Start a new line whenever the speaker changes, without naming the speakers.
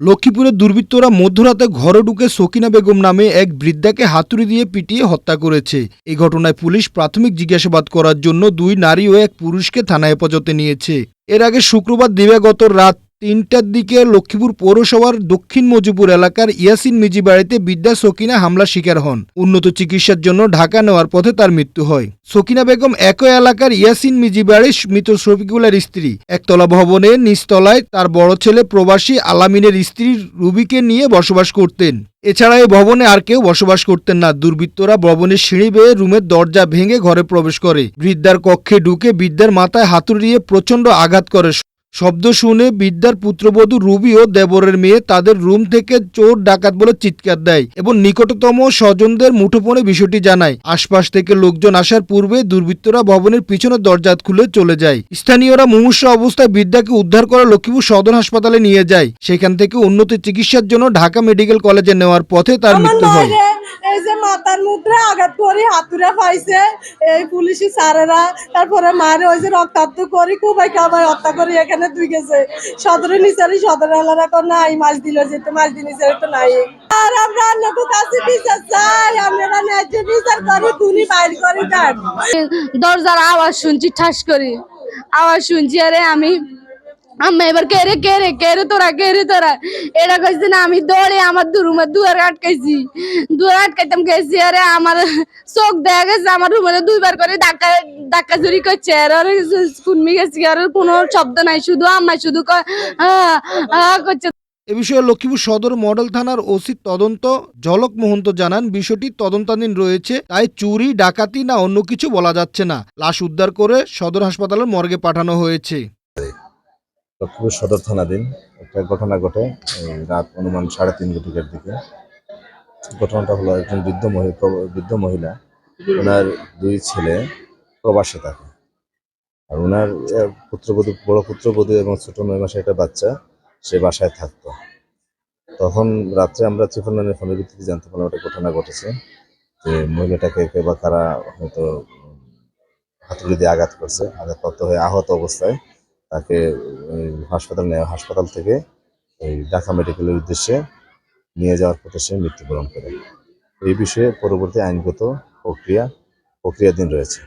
লক্ষ্মীপুরের দুর্বৃত্তরা মধ্যরাতে ঘরে ঢুকে সকিনা বেগম নামে এক বৃদ্ধাকে হাতুড়ি দিয়ে পিটিয়ে হত্যা করেছে। এ ঘটনায় পুলিশ প্রাথমিক জিজ্ঞাসাবাদ করার জন্য দুই নারী ও এক পুরুষকে থানায় হেফাজতে নিয়েছে। এর আগে শুক্রবার দিবাগত রাত তিনটার দিকে লক্ষ্মীপুর পৌরসভার দক্ষিণ মজিপুর এলাকার ইয়াসিন মিজি বাড়িতে বিদ্যা সকিনা হামলা শিকার হন। উন্নত চিকিৎসার জন্য ঢাকা নেওয়ার পথে তার মৃত্যু হয়। সকিনা বেগম একই এলাকার ইয়াসিন মিজি বাড়ির মৃত শফিকুলের স্ত্রী। একতলা ভবনের নিচতলায় তার বড় ছেলে প্রবাসী আলামিনের স্ত্রী রুবিকে নিয়ে বসবাস করতেন। এছাড়া এই ভবনে আর কেউ বসবাস করতেন না। দুর্বৃত্তরা ভবনের সিঁড়ি বেয়ে রুমের দরজা ভেঙে ঘরে প্রবেশ করে। বৃদ্ধার কক্ষে ঢুকে বৃদ্ধার মাথায় হাতুড়ি দিয়ে প্রচণ্ড আঘাত করে শব্দ শুনে বিদ্যার পুত্রবধূ রুবি ও দেবরের মেয়ে তাদের রুম থেকে চোর ডাকাত বলে চিৎকার দেয় এবং নিকটতম স্বজনদের মুঠোফোনে বিষয়টি জানায়। আশপাশ থেকে লোকজন আসার পূর্বে দুর্বৃত্তরা ভবনের পিছনের দরজা খুলে চলে যায়। স্থানীয়রা মুমূর্ষ অবস্থায় বিদ্যাকে উদ্ধার করে লক্ষ্মীপুর সদর হাসপাতালে নিয়ে যায়। সেখান থেকে উন্নত চিকিৎসার জন্য ঢাকা মেডিকেল কলেজে নেওয়ার পথে তার মৃত্যু হয়।
মায়েরে এই যে মাথার মুদ্রা আঘাত করি হাতুড়ে পাইছে এই পুলিশি স্যারেরা, তারপরে মারে ওই যে রক্তাক্ত করি খুব একটা আমার হত্যা করি এখানে দুই গেছে। সদরে নিচারি সদর এলাকা কর নাই, মাছ দিল যেতে মাছ দিন নিচারি তো নাই। আর আমরা অন্যকে কাছে বিচার চাই। আমরা ন্যায্য বিচার করি গুলি বাইর করি
দরজার আওয়াজ শুনছি, ঠাস করি। আওয়াজ শুনছি, আরে আমি আম্মা, এবার কে রে কে রে কে রে তোরা, কে রে তোরা? এটা কইছে, না, আমি দৌড়ে আমার রুমের দুয়ার আটকাইছি। দুয়ার আটকাইতাম গেছি আরে, আমার চোখ দেখা গেছে, আমার রুমের দুইবার করে ধাক্কা ধাক্কা চুরি করছে। আর কুনমি গেছি আর, কোনো শব্দ নাই, শুধু আম্মা, শুধু করছে।
এ বিষয়ে লক্ষ্মীপুর সদর মডেল থানার ওসি তদন্ত, ঝলক মহন্ত জানান, বিষয়টি তদন্তাধীন রয়েছে, তাই চুরি, ডাকাতি না অন্য কিছু বলা যাচ্ছে না। লাশ উদ্ধার করে সদর হাসপাতালের মর্গে পাঠানো হয়েছে।
লক্ষ্মীপুর সদর থানাধীন একটা ঘটনা ঘটে রাত অনুমান সাড়ে তিন ঘটিকার দিকে। ঘটনাটা হলো একজন বৃদ্ধ মহিলা বৃদ্ধ মহিলা, ওনার দুই ছেলে প্রবাসে থাকে। আর ওনার পুত্রবধূ, বড় পুত্রবধূ এবং ছোট নয় মাসে একটা বাচ্চা, সে বাসায় থাকতো। তখন রাত্রে আমরা ত্রিপুর নানের ফোনের ভিত্তিতে জানতে পারলাম একটা ঘটনা ঘটেছে, যে মহিলাটাকে কে বা কারা হয়তো হাতুড়ি দিয়ে আঘাত করছে, আঘাতপ্রাপ্ত হয়ে আহত অবস্থায়। তাকে হাসপাতাল নেওয়া হাসপাতাল থেকে এই ঢাকা মেডিকেলের উদ্দেশ্যে নিয়ে যাওয়ার পথে সে মৃত্যুবরণ করে। এই বিষয়ে পরবর্তী আইনগত প্রক্রিয়া, প্রক্রিয়াধীন রয়েছে।